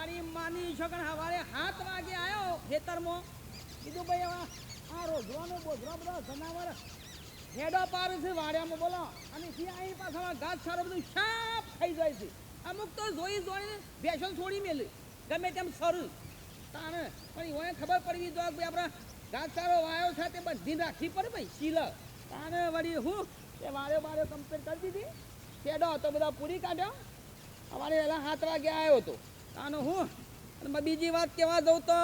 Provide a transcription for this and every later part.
મારી માની છોકરા હવારે સાત વાગે આવ્યો ખેતરમાં. કીધું ભાઈ હવે આ રોજવાનો બોધરો બધા જનાવર હેડો પાર છે વાડિયામાં બોલો. અને ત્યાં અહીં પાછળ ઘાસ સારો બધું સાફ થઈ જાય છે. અમુક તો જોઈ જોઈને ભેસણ છોડી મેલી. ગમે તેમ સરું તાણે પણ એને ખબર પડવી જો ભાઈ આપણે ઘાસ સારો વાયો છે તે બધી રાખી પડે ભાઈ, શીલ. તાને વળી હું એ વારે વારે કમ્પ્લેટ કરી દીધી. શેડો હતો બધા પૂરી કાઢ્યો. અમારે પહેલાં સાત વાગે આવ્યો હતો તાનો હું? અને બીજી વાત કહેવા દઉં તો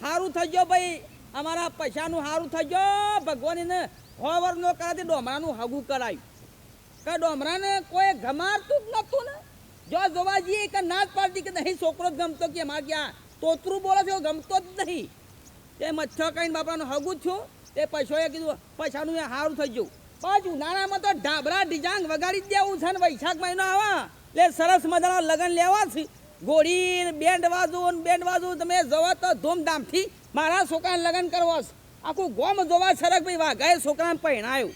સારું થઈ ગયો ભાઈ. અમારા પૈસાનું સારું થઈ ગયો. ભગવાનને હોવર નો કરાતી ડોમરાનું હગું કરાયું. કે ડોમરાને કોઈ ગમારતું જ નહોતું ને? જો જોવા જઈએ કે ના પાડતી કે નહીં, છોકરો જ ગમતો કે અમારે ક્યાં? તોતરું બોલે છે ગમતો જ નહીં. તે મચ્છર કહીને બાપરાનું હગું છું તે પૈસોએ કીધું, પૈસાનું એ સારું થઈ ગયું. પાછું ઉનાળામાં તો ઢાબરા ડિજાંગ વગાડી દેવું છે ને વૈશાખ મહિનો આવા. એટલે સરસ મજાના લગ્ન લેવા છે. ઘોડી બેન્ડ વાજુ બેન્ડ વાજુ તમે જવા તો ધૂમધામથી મારા છોકરાને લગ્ન કરવો આખું ગોમ જોવા સરક ભાઈ વાઘાએ છોકરાને પહેણાયું.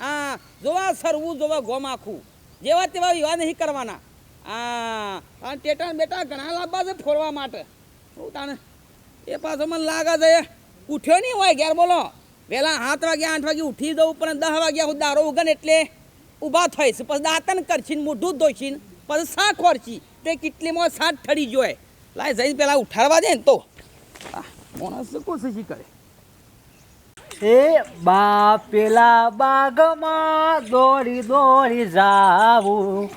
હા જોવા સરવું, જોવા ગોમ આખું. જેવા તેવા વિવાહ નહીં કરવાના. હા અને ટેટા બેટા ઘણા લાંબા છે ફોરવા માટે. હું તાને એ પાછો મને લાગે છે, ઉઠ્યો નહીં હોય ઘેર, બોલો. વહેલા સાત વાગે, આઠ વાગે ઉઠી દઉં પણ દસ વાગ્યા હું દારો ઉગન એટલે ઊભા થઈશ. પછી દાંતન કરશીને મોઢું ધોઈશીને, પછી શાક ખોરશી તે કેટલીમાં સાત ઠરી જોય લાય જઈને પેલા ઉઠાડવા દે ને તો. માણસ કોશિશ કરે. એ બા પેલા બાગમાં દોડી દોડી જાવું.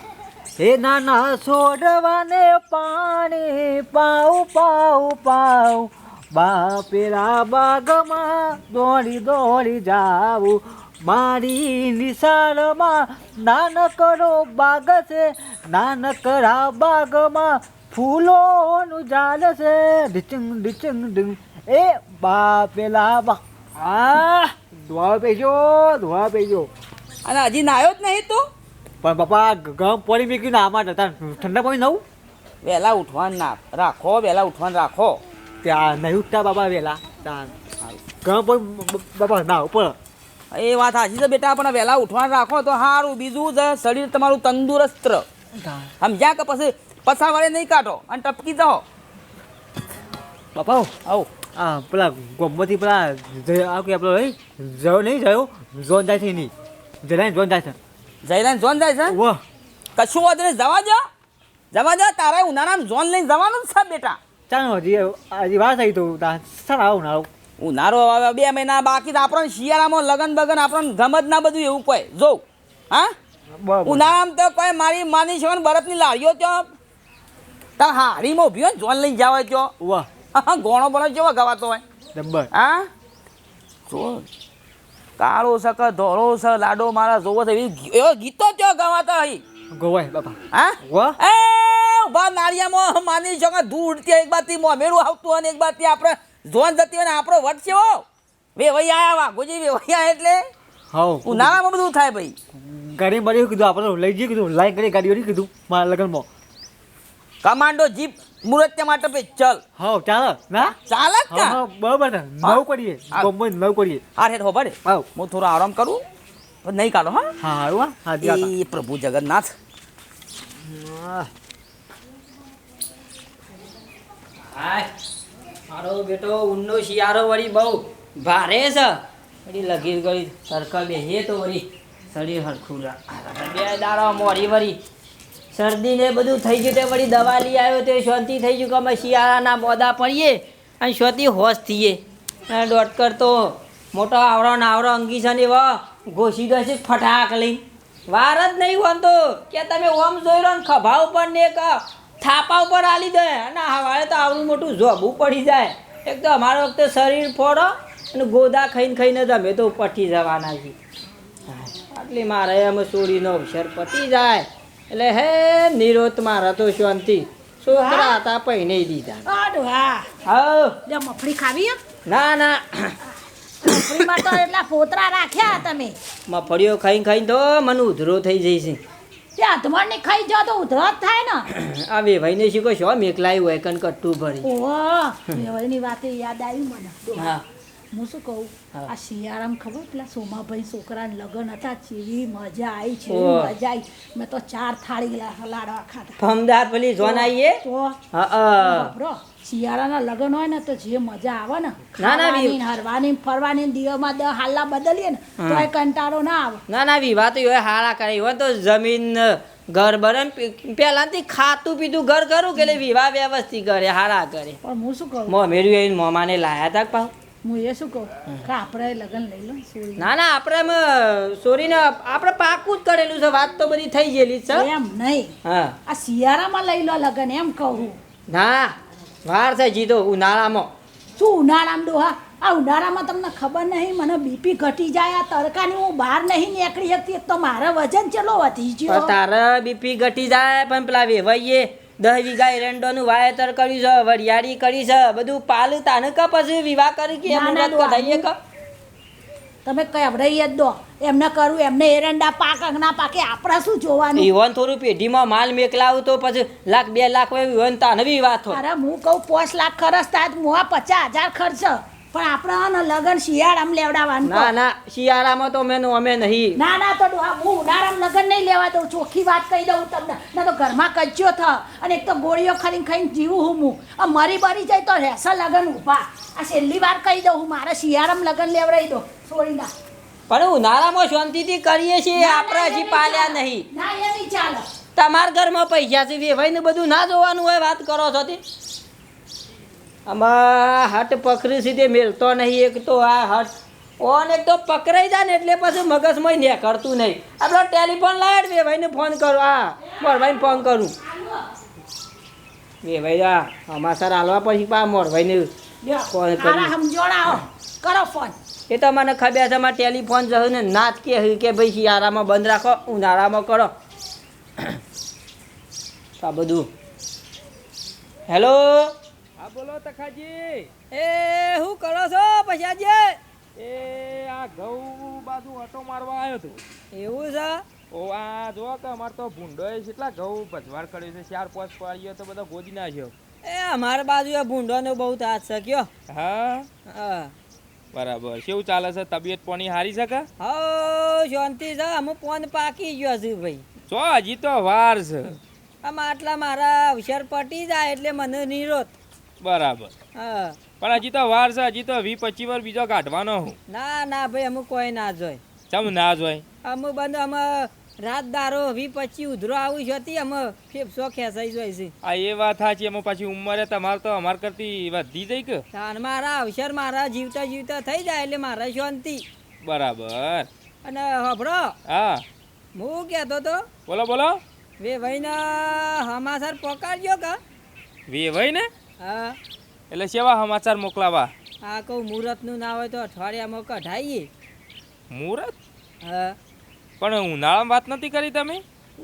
એ નાના છોડવાને પાણી પાઉ પાઉ પાઉ. બા પેલા બાગમાં દોડી દોડી જાવું. મારી નિશાળમાં નાનકડો બાગ છે. નાનકડા બાગમાં ફૂલોનું ઝાડ છે. ડીચિંગ ડીચિંગ ડીંગ. એ બા પેલા બા. આ ધોવા પેજો ધોવા પેજો. અને હજી નાયો જ નહીં તું? પણ બાપા ગમ પડી મૂક્યું ના આમાં ઠંડા પાણી નવું? વહેલા ઉઠવાનું ના. રાખો વહેલા ઉઠવાનું રાખો. ત્યાં નહીં ઉઠતા બાબા વહેલા ત્યાં. ગમ પડી બાબા ના ઉપર. એ વાત સાચી છે બેટા પણ વહેલા ઉઠવાનું રાખો તો સારું બીજું છે શરીર તમારું તંદુરસ્ત. સમજ્યા કે પછી પસાવાળે નહીં કાઢો અને ટપકી જાઓ. બાપા આવ. આ પેલા ગોમમાંથી પેલા આ કે આપણો જયો નહીં જયો? જોન જાય છે નહીં જરા જોન જાય છે. જઈને જોન જાય છે? વાહ કશું વાંધો નહીં જવા દો. જવા દો તારે ઉનાળામાં જોન લઈને જવાનું જ છે બેટા. ચાલો હજી હજી વાર થઈ તો સર આવું ના આવું ઉનાળો હવે બે મહિના બાકી તો આપણને શિયાળામાં લગન બગન આપણને ગમત ના બધું એવું કોઈ. જો. હા? ઉનાળામાં તો કોઈ મારી માની છે ને બરફની લારીઓ ત્યાં તાર હારીમાં ઊભી હોય જોન લઈને જાવ ત્યાં. વાહ. હા ગોણો બનો જેવો ગવાતો હોય. ડબ્બર. હા? જો. કાળો છે કે ધોળો છે લાડો મારા જોવો છે એવી ગીતો ત્યાં ગવાતા હઈ. ગોવાય બાપા. હા? વાહ. એ ઊભા નાળિયામાં માની છો કે ત્યાં એક બાતી મોમેરું આવતું હોય ને એક બાતી આપણે જોન જતી હોય ને આપણો વટ છે વૈયા વેવૈયા આયા વાઘોજી વેવૈયા એટલે. હાઉ ઉનાળામાં બધું થાય ભાઈ. ગાડી મારી કીધું આપણે લઈ જઈએ કીધું લાઈન કરી ગાડી કીધું મારા લગ્નમાં. કમાન્ડો જીપ મુરત્ય માટે પે ચલ. હાઉ ચાલ ના? ચાલ જ કા? હા બરાબર નવ કરીએ બોમ્બે નવ કરીએ. આ હેઠ હો બડે હાઉ હું થોડો આરામ કરું. પણ નહીં કાઢો હા? હા હારું હા. હા એ પ્રભુ જગન્નાથ. હાય. બેટો ઊંડો શિયાળો વળી બહુ ભારે છે. વળી લગીર ગળી, સરખા બેસીએ તો વળી શરીર હરખું બે દાડા મોરી વળી શરદી ને બધું થઈ ગયું તે વળી દવા લઈ આવ્યો તે શાંતિ થઈ ગયું કે અમે શિયાળાના મોદા પડીએ અને શોધી હોશ થઈએ. અને ડોટકર તો મોટો આવરો ને આવરો અંગી છે ને એવા ઘોસી છે ફટાક લઈ વાર જ નહીં વાંધો કે તમે ઓમ જોઈ રહ્યો ને ખભા ઉપર ને એક થાપા ઉપર આલી દે અને હવારે તો આવડું મોટું જોબું પડી જાય. એક તો અમારો વખતે શરીર ફોડો અને ગોદા ખાઈને ખાઈને જ અમે તો પટી જવાના છીએ આટલી મારે એમ ચોરીનો અવસર પતી જાય. એટલે હે નિરોત મારા તો શાંતિ. છોકરા હતા પહેને દીધા. હા. મફળી ખાવી? ના ના. મફળીમાં તો એટલા ફોતરા રાખ્યા તમે. મફળીઓ ખાઈને ખાઈને તો મને ઉધરો થઈ જાય છે. ત્યાં અધમણની ખાઈ જાઓ તો ઉધરત થાય ને. આ વેભાઈને શું કહો છો મેકલાઈ હોય કન કટ્ટું ભરી. ઓહો એની વાત યાદ આવી મને. હા. હું શું કહું? આ શિયાળામાં ખબર પેલા સોમાભાઈ છોકરાને લગ્ન હતા ચીવી મજા આવી છે મજા આવી મેં તો ચાર થાળી લાડવા ખાધા. ફમદાર પેલી જોન આવીએ હા શિયાળાના લગ્ન હોય ને તો જે મજા આવે ને ખાવાની હરવાની ફરવાની દિવસમાં દ હાલા બદલીએ ને તો એ કંટાળો ના આવે. ના ના વિવાહ તો હોય હારા કરે હોય તો જમીન ઘર બરણ પેલા થી ખાતું પીતું ઘર કરું કે વિવાહ વ્યવસ્થિત કરે હારા કરે. પણ હું શું કહું? મો મેળ્યું આવીને મોમાને લાયા તા પાઉ હું એ શું કહું? કે આપણે લગ્ન લઈ લો ના ના આપણે સોરીને આપણે પાકું જ કરેલું છે વાત તો બધી થઈ ગયેલી છે. એમ નહીં. હા. આ શિયાળામાં લઈ લો લગ્ન એમ કહું ના. વાર છે જીતો ઉનાળામાં. શું ઉનાળામાં ડોહા? આ ઉનાળામાં તમને ખબર નહીં મને બીપી ઘટી જાય આ તડકાની હું બહાર નહીં નીકળી શકતી તો મારા વજન ચલો વધી ગયો? તારે બીપી ઘટી જાય પણ પેલા વેવાઈએ દસ વીઘા એરંડોનું વાવેતર કર્યું છે વરિયાળી કરી છે બધું પાલ તાને ક પછી વિવાહ કરી કે તમે કઈ કહેવડાઈ જ દો એમને કરું એમને એરંડા પાક ના પાકે આપણે શું જોવાનું? ઈવન થોડું પેઢીમાં માલ મેકલાવ તો પછી લાખ બે લાખ હોય ઈવન તાને વાત હોય. અરે હું કહું પાંચ લાખ ખર્ચ થાય તો હું પચાસ હજાર ખર્ચ. પણ આપણે આ ને શિયાળામાં લેવડાવવાનું ના ના શિયાળામાં તો અમે અમે નહીં. ના ના તો હું ઉનાળામાં લગન નહીં લેવા દઉં ચોખ્ખી વાત કહી દઉં તમને. ના તો ઘરમાં કચ્યો થ અને એક તો ગોળીઓ ખાલી ખાઈને જીવું હું હું આ મરી બરી જાય તો રહેશે લગન ઊભા. આ છેલ્લી વાર કહી દઉં હું મારે શિયાળામાં લગન લેવડાવી દઉં છોડી ના. પણ ઉનાળામાં શાંતિથી કરીએ છીએ આપણે હજી પાલ્યા નહીં. ના એ નહીં ચાલે. તમારા ઘરમાં પૈસા છે વેવાઈને બધું ના જોવાનું હોય વાત કરો છો તે. આમાં હટ પકડી સીધે મેલતો નહીં એક તો આ હટ ઓન એક તો પકડાઈ જાય ને એટલે પછી મગજમાં ને કરતું નહીં. આપણો ટેલિફોન લાવે બે વેવાઈને ફોન કરો. આ મોરભાઈને ફોન કરું. વેવાઈ આ અમાસર હાલવા પછી પા મોરભાઈને ફોન કરો. કરી કરો ફોન. એ તો મને ખબર છે મારે ટેલિફોન જશે ને નાચ કે કે ભાઈ શિયાળામાં બંધ રાખો ઉનાળામાં કરો. તો આ બધું. હેલો? હા બોલો તખાજી. એ શું કરો છો પછી આજે? એ આ ઘઉં બાજુ ઓટો મારવા આવ્યો હતો. એવું છે? ઓ આ જો કે અમાર તો ભૂંડોએ કેટલા ઘઉં ભજવાડ કર્યું છે ચાર પાંચ પાડ્યો તો બધો ગોદી નાખ્યો. એ અમારા બાજુ એ ભૂંડોનો બહુ તાજ શક્યો હા? હા. બરાબર. કેવું ચાલે છે? તબિયત પાણી હારી શકે હો શાંતિ છે. અમુક ફોન પાકી ગયો છે ભાઈ. જો હજી તો વાર છે. આમ આટલા મારા અવસર પટી જાય એટલે મને નિરોધ. બરાબર. હા. પણ હજી તો વાર છે. હજી તો વી પચી વાર બીજો કાઢવાનો હું. ના ના ભાઈ અમુક કોઈ ના જોય ચમ ના જોય અમુક બંધ અમે રાત દારો વી પછી ઉધરો આવું હતી અમે ફેફસો ખેંચાઈ જાય છે. આ એ વાત સાચી એમાં પાછી ઉંમરે તમારે તો અમાર કરતી વધી જઈ કે? તાન મારા અવસર મારા જીવતા જીવતા થઈ જાય એટલે મારા શાંતિ. બરાબર. અને હભરો હા. હું કહેતો તો બોલો બોલો. વે ભાઈને હમાસર પકડજો કા? વેવાય ને હા. એટલે સેવા સમાચાર મોકલાવા? આ કહું મુહૂર્તનું ના હોય તો અઠવાડિયામાં કઢાઈએ. મુહૂર્ત? હા. પણ ઉનાળામાં વાત નથી કરી તમે?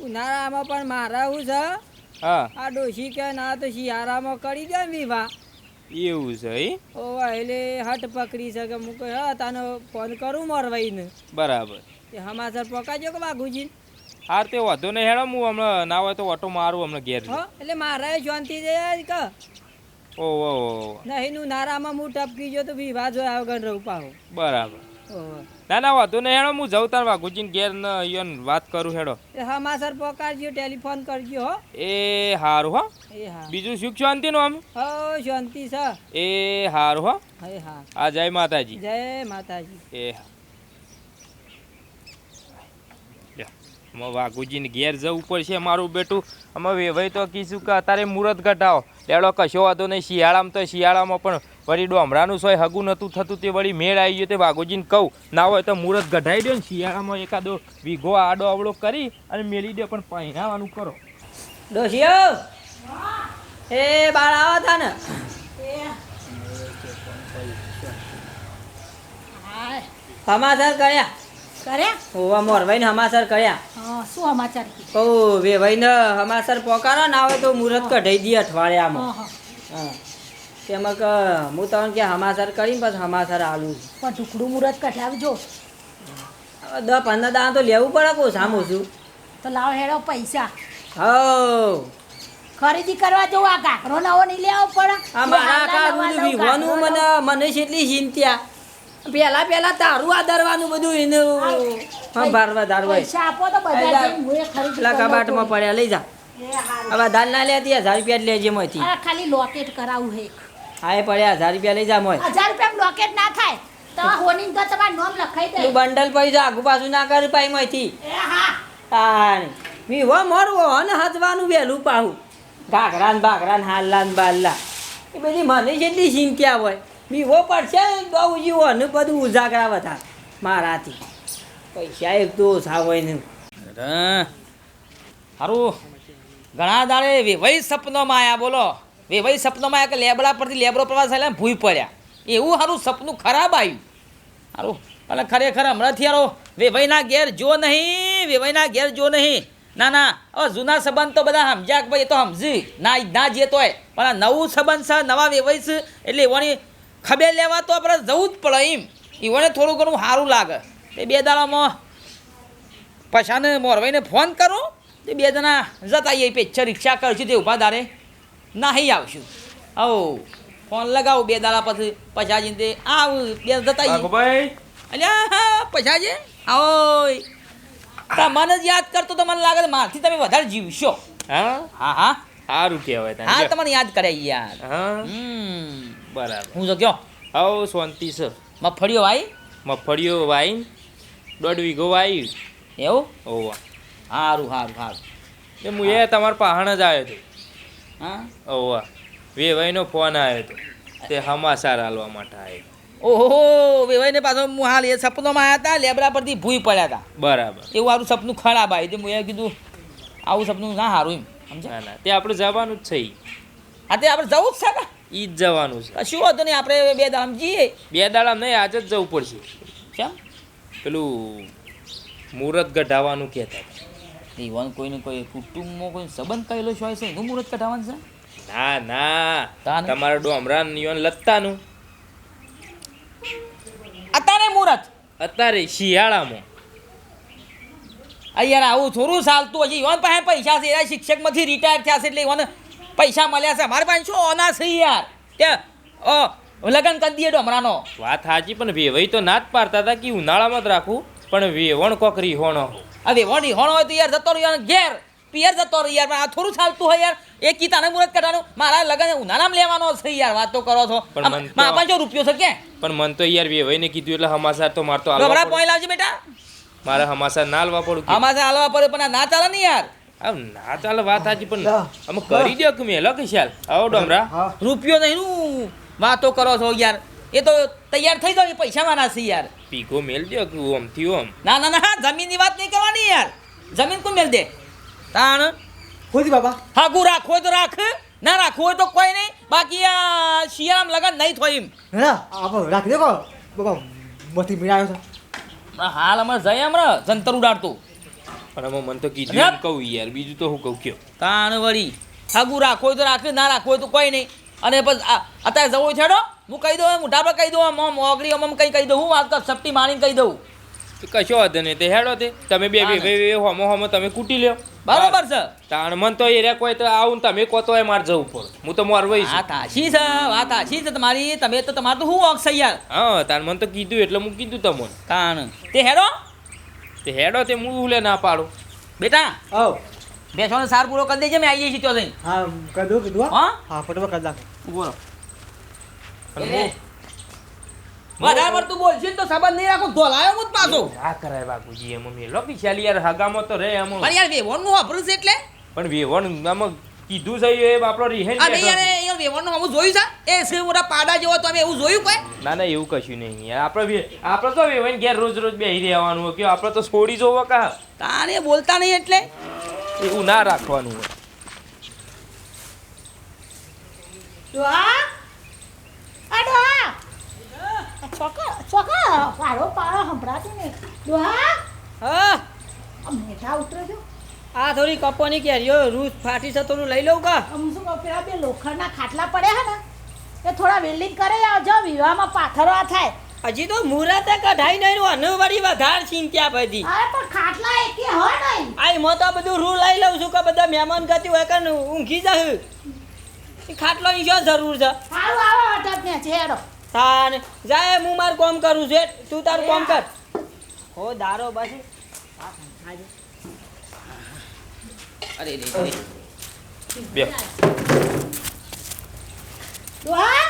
ઉનાળામાં પણ મારા હું છે. હા. આ ડોશી કે ના તો શિયાળામાં કરી દે વિવાહ. એવું છે ઈ? ઓવા એટલે હટ પકડી છે કે હું કહું હા તને ફોન કરું મરવાઈને. બરાબર. એ હમાસર પકાજો કે બાગુજી હાર તે વાંધો નહીં હેડો હું હમણાં ના હોય તો ઓટો મારું હમણાં ઘેર હો એટલે મારા શાંતિ જાય કે. ઓ ઓ નહીં નું નારામાં હું ટપકી ગયો તો વિવાહ જોયા વગર રહું પાહો. બરાબર. ના ના વાંધો નહીં હેડો હું જવતાર તાર વાઘુજીને ઘેર ન યન વાત કરું હેડો. એ હા માસર પોકારજો ટેલિફોન કરજો હો. એ હારું હો. એ હા. બીજું સુખ શાંતિ નું આમ? હો શાંતિ સા એ હારું હો. હે હા. આ જય માતાજી. જય માતાજી. એ હા. અમે વાઘુજીને ઘેર જવું પડશે મારું બેટું. અમે વેવાઈ તો કીધું કે અત્યારે મુહૂર્ત ઘટાવો લેડો કશો વાંધો નહીં શિયાળામાં તો શિયાળામાં પણ વળી ડોમરાનું સોય હગું નહોતું થતું તે વળી મેળ આવી ગયો તે વાઘુજીને કહું. ના હોય તો મુહૂર્ત ઘટાઈ દો ને શિયાળામાં એકાદો વીઘો આડો અવળો કરી અને મેળી દો પણ પહેરાવાનું કરો. ડોશિયો એ બાળ આવા હતા ને હમાસર કર્યા. કર્યા? હોવા મોરભાઈને હમાસર કર્યા. શું સમાચાર ઓ વે ભાઈ ને હમાસર પોકારો ના હોય તો મુહૂર્ત કઢાઈ દે અઠવાડિયામાં. હા તેમાં કે હું તમને કે હમાસર કરીને પછી હમાસર આલું. પણ ઢુકડું મુહૂર્ત કઢાવજો. દસ પંદર દાણા તો લેવું પડે કહું સામું છું તો લાવ હેડો પૈસા. હો ખરીદી કરવા જવું આ ઘાઘરો નવો નહીં લેવો પડે. આ મારા મને મને છે એટલી ચિંત્યા પેલા પેલા તારું આદરવાનું બધું એનું હા ભારવા હું ખરીદી પેલા કબાટમાં પડ્યા લઈ જા. હવે દાલ ના લેતી હજાર રૂપિયા જ લેજે મોથી આ ખાલી લોકેટ કરાવું હે હા એ પડ્યા હજાર રૂપિયા લઈ જા મોય. હજાર રૂપિયા લોકેટ ના થાય. તો હોની તો તમારું નામ લખાઈ દે. તું બંડલ પૈસા આગુ પાછું ના કર પાઈ મોથી હા. તાણી મી હો મોરવો અને હજવાનું વહેલું પાહું. ઘાઘરા ને બાઘરા ને હાલ્લા ને બાલ્લા. એ બધી મને જેટલી ચિંત્યા હોય હો પડશે બહુ જીવો ને બધું ઉજાગરા બધા મારાથી. પૈસા એક તો ઓછા હોય ને હારું. ઘણા દાડે વેવાઈ સપનોમાં આવ્યા બોલો. વેવાઈ સપનોમાં આયા કે લેબડા પરથી લેબડો પ્રવાસ થયેલા ભૂઈ પડ્યા. એવું સારું સપનું ખરાબ આવ્યું સારું અને ખરેખર હમણાંથી યારો વેવાઈના ઘેર જો નહીં, વેવાઈના ઘેર જો નહીં. ના ના, હવે જૂના સંબંધ તો બધા સમજ્યા કે ભાઈ એ તો સમજી. ના ના જે તોય. પણ નવું સંબંધ છે, નવા વેવાઈ છે, એટલે એવાની ખબર લેવા તો આપણે જવું જ પડે એમ. ઈવને થોડું ઘણું સારું લાગે. એ બે દાડામાં પછાને મોરવાઈને ફોન કરું તે બે જણા જતા આવીએ પેચ્છા રિક્ષા કરશું તે ઊભા દારે નાહી આવશું. આવો ફોન લગાવું બે દાડા પછી પછાજી તે આવું બે જતા આવીએ. અલ્યા પછાજી. આવો. તમને જ યાદ કરતો તો મને લાગે મારથી તમે વધારે જીવશો. હા? હા હા. સારું કહેવાય હા તમને યાદ કરે યાર. હા? હમ. બરાબર. હું તો કયો? આવો શાંતિ સર મગફળીઓ ભાઈ મગફળીઓ વાઈન દોઢ વીઘો વાઈ. એવું? ઓવા સારું સારું સારું એ હું એ તમારા પહાણ જ આવ્યો હતો હા? ઓવા વેવાઈનો ફોન આવ્યો હતો તે હમાસાર હાલવા માટે આવ્યો ઓહો વેવાઈને પાછો હું હાલ એ સપનોમાં આવ્યા હતા લેબરા પરથી ભૂઈ પડ્યા હતા બરાબર. એવું સારું સપનું ખરાબ આવ્યું તે મેં કીધું આવું સપનું ના સારું એમ સમજાય? ના ના તે આપણે જવાનું જ છે હા તે આપણે જવું જ છે કે ઈ જ જવાનું છે. શું હતું નહીં આપણે બે દાડામ જઈએ. બે દાડામ નહીં આજે જ જવું પડશે. કેમ? પેલું મુહૂર્ત ગઢાવાનું કહેતા હતા. ઈવન કોઈને કોઈ કુટુંબમાં કોઈ સંબંધ કહેલો છે હોય છે એનું મુહૂર્ત કઢાવવાનું છે? ના ના? તમારા ડોમરાન નિયોન લત્તાનું. અત્યારે મુહૂર્ત? અત્યારે શિયાળામાં. આ યાર આવું થોડું ચાલતું હજી ઈવન પાસે પૈસા છે એના શિક્ષકમાંથી રિટાયર થયા છે એટલે ઈવન પૈસા મળ્યા છે. મારે પાસે શું ઓના છે યાર? કે લગન લગ્ન કરી દઈએ ડોમરાનો વાત સાચી પણ વેવાઈ તો ના જ પાડતા હતા કે ઉનાળામાં જ રાખું. પણ વેવણ કોક રીહોણો. અરે વળી હોણો હોય તો યાર જતો રહ્યો ઘેર પિયર જતો રહ્યો યાર. આ થોડું ચાલતું હોય યાર. એ કીતાને મુરત કરવાનું મારા લગન ઉનાળામાં લેવાનો છે યાર વાત તો કરો છો. પણ પાસે રૂપિયો છે કે? પણ મન તો યાર વેવાઈને કીધું એટલે હમાસાર તો મારતો ડોમરા. પોઈ લાવજો બેટા. મારે હમાસા ના હાલવા પડું હમાસા હાલવા પડે પણ આ ના ચાલે ને યાર. ના ચાલે વાત સાચી પણ અમે કરી દે કે મેલો કે શાલ? આવો ડોમરા. રૂપિયો નહીં નું વાતો કરો છો યાર. એ તો તૈયાર થઈ જાવ એ પૈસા મારા છે યાર. પીઘો મેલ દે કે ઓમથી ઓમ ના ના ના જમીનની વાત નહીં કરવાની યાર. જમીન કોણ મેલ દે? તાણ? ખોદી બાબા. હા ગુ હોય તો રાખ. ના રાખો હોય તો કોઈ નહીં. બાકી આ શિયામ લગન નહીં થાય એમ. ના આપણે રાખી દે કો બાબા મથી મીરા છે. હાલ અમારે જઈ હમણાં જંતર ઉડાડતું. પણ અમે મન તો કીધું એમ કહું યાર બીજું તો હું કહું કયો. તાણ વળી. હાગું રાખો હોય તો રાખે ના રાખો હોય તો કોઈ નહીં. અને પછી અત્યારે જવું છેડો. હું કહી દઉં હું પર કહી દઉં આમ આમ ઓગળી આમ આમ કંઈ કહી દઉં. હું વાત સપટી માણીને કહી દઉં. કશો વાંધો નહીં તે હેડો તે. તમે બે બે બે હોમો હોમો તમે કૂટી લ્યો. બરાબર છે. તાણ મન તો એ કોઈ તો આવું તમે કહો તો એ મારે જવું પડે. હું તો મારું છું વાત આછી છે વાત આછી છે તમારી. તમે તો તમારું તો શું ઓક છે યાર. હા તાણ મન તો કીધું એટલે હું કીધું તમને. તાણ. તે હેડો. તે હેડો તે હું ઉલે ના પાડો. બેટા આવ. બેસવાનો સાર પૂરો કરી દેજે મેં આવી જઈશ તો જઈને. હા કરી દઉં કીધું હા? હા? ફટોફટ કરી નાખ. બોલો બરાબર તું બોલશે ને તો સંબંધ નહીં રાખું ધોલાયો હું જ પાછો. આ કરાય બાપુજી એમાં મેલો બિચારી યાર હગામાં તો રે એમ. પણ યાર વેવણનું વાપરું છે એટલે? પણ વેવણ આમાં કીધું છે એ બાપડો રિહેન અરે યાર યાર વેવણનું હમું જોયું છે? એ છે મોટા પાડા જેવો તમે એવું જોયું કોઈ? ના ના એવું કશું નહીં. આપણે આપણે તો વેવાઈને ઘેર રોજ રોજ બેહી રહેવાનું હોય. કે આપણે તો છોડી જોવો કા? તારે બોલતા નહીં એટલે? એવું ના રાખવાનું હોય. ડોહા? આ ડોહા? ચોકા ચોકા પાડો પાડો સંભળાતું ને ડોહા? હા. આ મેઠા ઉતરો છો. આ થોડી કપોની કેરીઓ રૂસ ફાટી છે થોડું લઈ લઉં કા? આમ શું કહું, પેલા બે લોખંડના ખાટલા પડ્યા હે ને એ થોડા વેલ્ડિંગ કરે આવજો વિવાહમાં પાથરો આ થાય. હજી તો મુહૂર્તે કઢાઈ નહીં અનુ વળી વધારે ચિંત્યા પછી. અરે પણ ખાટલા એકે હોય નહીં. આ એમાં તો બધું રૂ લઈ લઉં છું કે બધા મહેમાન ગતિ હોય કે ઊંઘી હું ખાટલો ની શું જરૂર છે? સારું આવો અટક ને છેડો તાન જાય હું મારું કામ કરું છું. તું તારું કામ કર. હો. દારો બસ. અરે રે રે. બે. ડોહા?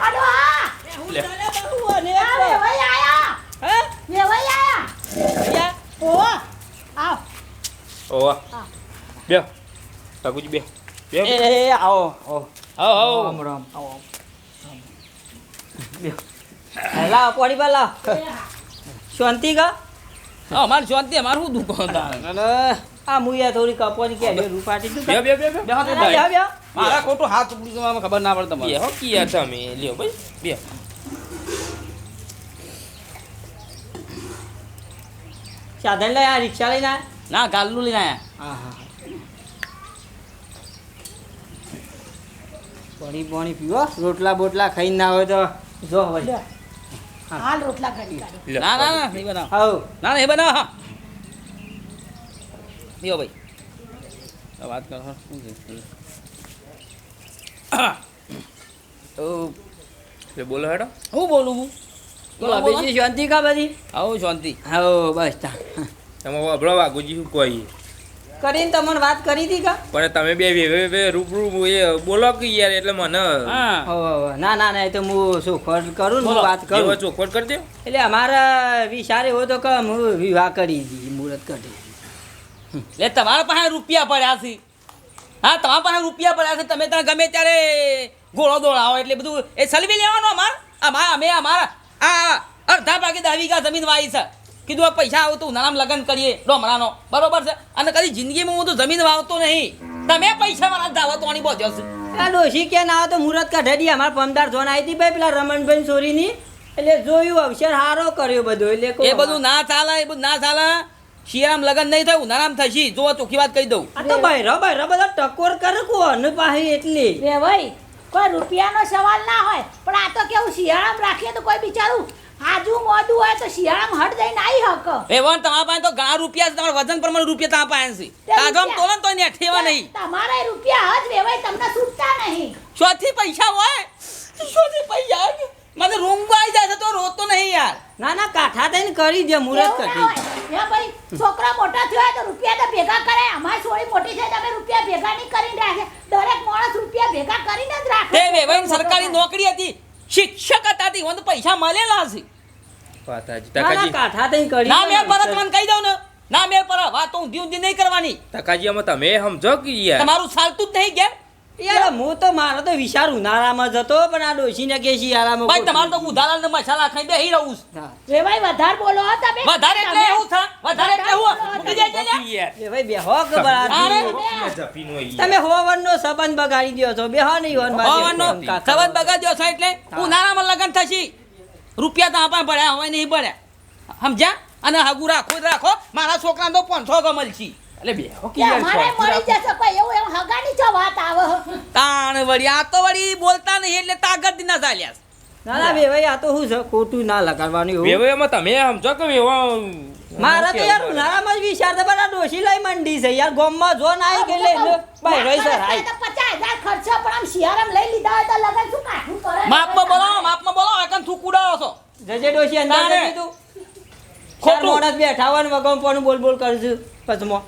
આ ડોહા? હું લે. ચાલે બહુ અને આ વેવાઈ આયા. હે? વેવાઈ આયા. અહીંયા? ઓહો આવ. ઓવા બે. કાકુજી બે. બે એ એ, આવો. આવો આવો. આવો રામ રામ આવો બેહો. લાવ પાણી પર લાવ. શાંતિ કા? હા, મારી શાંતિ મારું શું દુકાન અને આ મુયા થોડી કપવાની કે રૂપાટી તું બે બે બે બે. બે બે બેહો. મારા ખોટું હાથ ઉપડી જવામાં ખબર ના પડે તમારે હો કિયા તમે. લ્યો ભાઈ. બે. સાધન લઈ આ રિક્ષા લઈને આયા? ના ગાલનું લઈને આયા. હા હા પાણી પાણી પીવો. રોટલા બોટલા ખાઈને ના હોય તો જો હવે. હાલ રોટલા ઘડી ના ના ના નહીં બનાવ. ના નહીં એ બનાવ હા ભાઈ. વાત કરો શું છે? બોલો હેડો. હું બોલું? હું બોલો. બીજી શાંતિ કા બધી? આવો શાંતિ. હાઉ બસ તા. તમે વાપરો વાઘુજી શું કોઈ કરીને તમને વાત કરી હતી કા? પણ તમે બે બે રૂબરૂ એ બોલો કે યાર એટલે મને. હા. હો, હો, હો. ના ના ના એ તો હું શું ખોટ કરું ને હું વાત કરું. ચોખવટ કરી એટલે અમારા વિચારે હોય તો કે હું વિવાહ કરી દી મુહૂર્ત કરી લે તમારા પાસે રૂપિયા પડ્યા છે. હા તમારા પાસે રૂપિયા પડ્યા છે તમે ત્યાં ગમે ત્યારે ઘોડો દોડાવો એટલે બધું. એ સલવી લેવાનો અમાર? અમાર અમે અમારા આ અડધા ભાગે દાવી ગયા જમીન વાવી છે. કીધું આ પૈસા આવું તો ઉનાળામાં લગ્ન કરીએ. ડોમરાનો. બરોબર છે? અને કદી જિંદગીમાં હું તો જમીન વાવતો નહીં. તમે પૈસા વાળા દાવતવાની બોધ્યો છે. આ ડોશી કે ના આવે તો મુહૂર્ત કાઢી અમારા પમદાર જોન આવી હતી ભાઈ પેલા રમણભાઈ સોરીની. એટલે જોયું અવસર હારો કર્યો બધો. એટલે એ બધું ના ચાલે એ બધું ના ચાલે. શિયાળામાં લગન નહીં થયું ઉનાળામાં થશે જો ચોખ્ખી વાત કહી દઉં. આ તો ભાઈ બૈરો બધા ટકોર કરે કોણ પાહી એટલી. વેવાઈ કોઈ રૂપિયાનો સવાલ ના હોય પણ આ તો કેવું શિયાળામાં રાખીએ તો કોઈ બિચારું આજુ મોડું હોય તો શિયાળામાં હટ જઈને આવી હક. એ વન તમારા પાસે તો ઘણા રૂપિયા છે તમારા વજન પ્રમાણે રૂપિયા તમારા પાસે છે. રૂપિયા- તોલન તો ને ઠેવા નહીં. તમારા રૂપિયા હજ વેવાય તમને છૂટતા નહીં. શોથી પૈસા હોય? શોથી પૈસા હોય? મને રૂંગો આવી જાય છે તો રોતો નહીં યાર. ના ના કાઠા થઈને કરી દે મુરત ના હોય. હે ભાઈ છોકરા મોટા થયા તો રૂપિયા તો ભેગા કરે અમારી છોડી મોટી છે તમે રૂપિયા ભેગા નહીં કરીને રાખે. દરેક માણસ રૂપિયા ભેગા કરીને જ રાખે. તે વેવાઈની સરકારી નોકરી હતી. શિક્ષક હતા તે મને પૈસા મળેલા છે વાત ના ના તકાજી કાઠા થઈને કરી ના દે મેળ પર ને. કહી દઉં ને. ના મેળ પર વાત તો ઊંધી ઊંધી નહીં કરવાની. તકાજી અમે તમે સમજો કે યાર. તમારું ચાલતું જ નહીં ગયા યાર હું તો મારો તો વિચાર ઉનાળામાં જ હતો પણ આ ડોશીને કે શિયાળામાં ભાઈ તમારે તો ઉધારા ને મસાલા ખાઈ બેહી રહું છું. હા. ભાઈ વધારે બોલો હો તમે. વધારે એટલે તમે- એવું થાય વધારે એટલે એવું મૂકી લ્યા. યાર એ ભાઈ બેહો કે બરાબર. તમે હોવનનો સંબંધ બગાડી દ્યો છો. બેહો નહીં હોન કાકા. સંબંધ બગાડ્યો છે એટલે ઉનાળામાં લગ્ન થશે. રૂપિયા તો આપણા પડ્યા હોય નહીં પડ્યા સમજ્યા? અને હગુ રાખો રાખો. મારા છોકરાને તો પાંચસો ગમલ છે. એટલે બે કે અમારે મળી જશે કોઈ એવું એમ હગાની છો વાત આવે. તાણ વળી આ તો વળી બોલતા નહીં એટલે તાગત ના ચાલ્યા ના ના બે આ તો શું છે? ખોટું ના લગાડવાનું એવું વેવો તમે સમજો કે વેવો મારા તો યાર ઉનાળામાં જ વિચાર તો બધા ડોશી લઈ મંડી છે. યાર ગોમમાં જો ના આવી ગયેલે એટલે ભાઈ રહી સર હાય. પચાસ હજાર ખર્ચો પણ આમ શિયાળામાં લઈ લીધા હોય તો લગન શું કાઠું કરે? માપમાં બોલો માપમાં બોલો એકન થૂક ઉડાવો છો. જજે ડોશી અંદર તારે. ખોટું. ખોટું. બેઠા હોય ને વગમ પણ બોલ બોલ કરશું. પછમો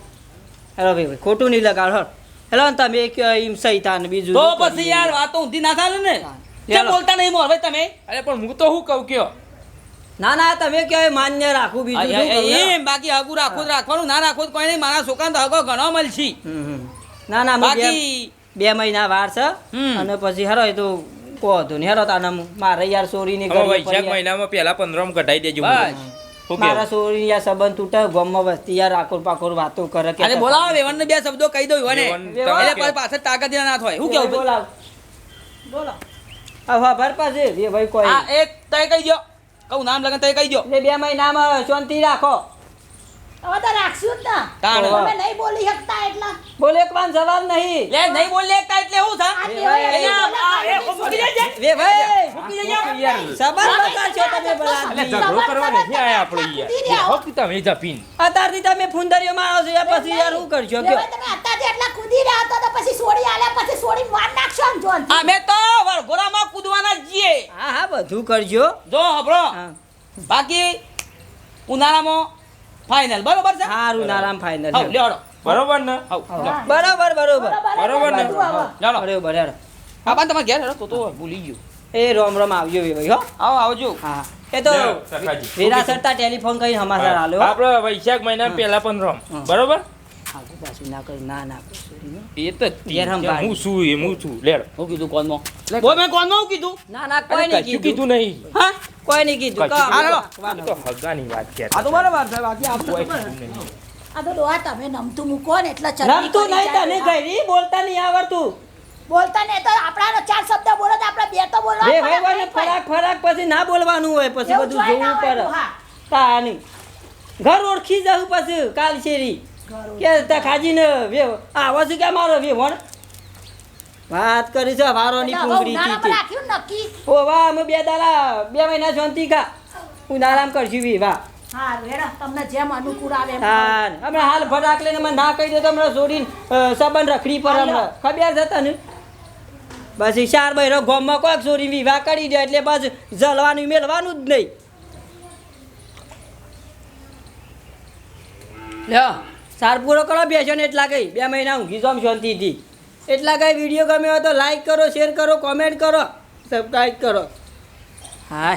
હેલો ભાઈ ખોટું નહીં લગાડ હળ હેલો તમે એક એમ સહી થા ને બીજું તો પછી યાર વાતો ઊંધી ના થાય ને. કેમ બોલતા નહીં મોર તમે? અરે પણ હું તો શું કહું કયો? ના ના તમે કયો માન્ય રાખું બીજું શું એમ બાકી હગુ રાખો જ રાખવાનું ના રાખો કોઈ નહીં. મારા છોકરા તો હગો ઘણો મળશે. ના ના બાકી બે મહિના વાર છે. અને પછી હેરો તો કહો તો ને હેરો તાને મારે યાર સોરી ને વૈશાખ મહિનામાં પહેલા પંદરમ કઢાઈ દેજો બસ. મારા સોરી યા સંબંધ તૂટે ગામમાં વસ્તી યાર આકોર પાકોર વાતો કરે કે અરે બોલાવો વેવણને બે શબ્દો કહી દો ને વેવણ એટલે. પાછળ તાકાત ના થાય. શું કેવું? બોલાવ. બોલો આ હા ભર પાસે એ ભાઈ કોઈ આ એક તય કહી દો કહું નામ લગન તય કહી દો એટલે બે મહિનામાં શાંતિ રાખો. હવે તો રાખશું જ ને. તમે નહીં બોલી શકતા એટલા. બોલેકવાન સવાલ નહીં. લે નહીં બોલ લેતા એટલે શું આ થાય કેવાય અહીંયા આ એ મૂકી દેજે. વે ભાઈ મૂકી દેજે. સવાલ બતાવશો તમે એટલે ઝઘડો કરવા નથી આયા આપણે યાર હક તમે જપીન અત્યારથી તમે ફુંદરીઓ મારો છો યાર પછી યાર તમે એટલા કૂદી રહ્યા હતા તો પછી માર નાખશો જોન અમે તો વરઘોડામાં કૂદવાના જીએ હા હા બધું કરજો. જો હબળો બાકી ઉનાળામાં ફાઇનલ બરોબર છે? સારું નારામ ફાઇનલ હા લ્યો બરોબર ને? બરોબર બરોબર. બરોબર ને? ચાલો બરોબર હેડો. હા બા તમારે ઘેર હેડો તો તો ભૂલી ગયો. એ રોમ રોમ આવજો વે ભાઈ હો. આવો આવજો. હા. એ તો લ્યો, સખાજી. વેરા સરતા ટેલિફોન કરીને સમાચાર આલ્યો. આપણે વૈશાખ મહિના પહેલા પંદરમ બરોબર? આગુ પાછું ના કરી ના ના એ તો હું છું એ હું છું. લેડ. હું કીધું કોનમાં બોલ મેં કોનમાં કીધું? ના ના કોઈ નહીં કીધું. કીધું નહીં. હા? કોઈ નહીં કીધું. કશું કહો. કીધું. આ તો હગાની વાત છે. આ તો બરાબર છે બાકી આ કોઈ આ તો ડોહા તમે નમતું મૂકો ને એટલે ચટણી રમતું નહીં તને જાય. બોલતા નહીં આવડતું બોલતા ને તો આપણા ચાર શબ્દ બોલો તો આપણે બે તો બોલવા બે ભાઈ ભાઈ, ફરાક ફરાક પછી ના બોલવાનું હોય પછી બધું જોવું પડે. તાની ઘર ઓળખી જવું પછી કાલ શેરી કે તા ખાજીને વે આવો છે કે મારો વેવણ વાત કરી છે વારોની હવે થી રાખ્યું ઓ વાહ અમે બે દાડા બે મહિના શાંતિ કા ઉનાળામાં કરશું વી વાહ. હા રેડા તમને જેમ અનુકૂળ આવે એમ તાન હમણાં હાલ ફટાક લઈને મને ના કહી દે તો હમણાં છોડીને અ, સંબંધ રખડી પર હમણાં. ખબર છે તને? પછી ચાર બહેરો ગોમમાં કોઈક છોરી વિવાહ કરી દે એટલે બસ જલવાનું મેળવાનું જ નહીં. લ્યો. સાર પૂરો કરો બેસો ને એટલા કઈ. બે મહિના ઊંઘી જામ શાંતિથી એટલા કઈ વીડિયો ગમ્યો હોય તો લાઈક કરો શેર કરો કોમેન્ટ કરો સબસ્ક્રાઈબ કરો. હા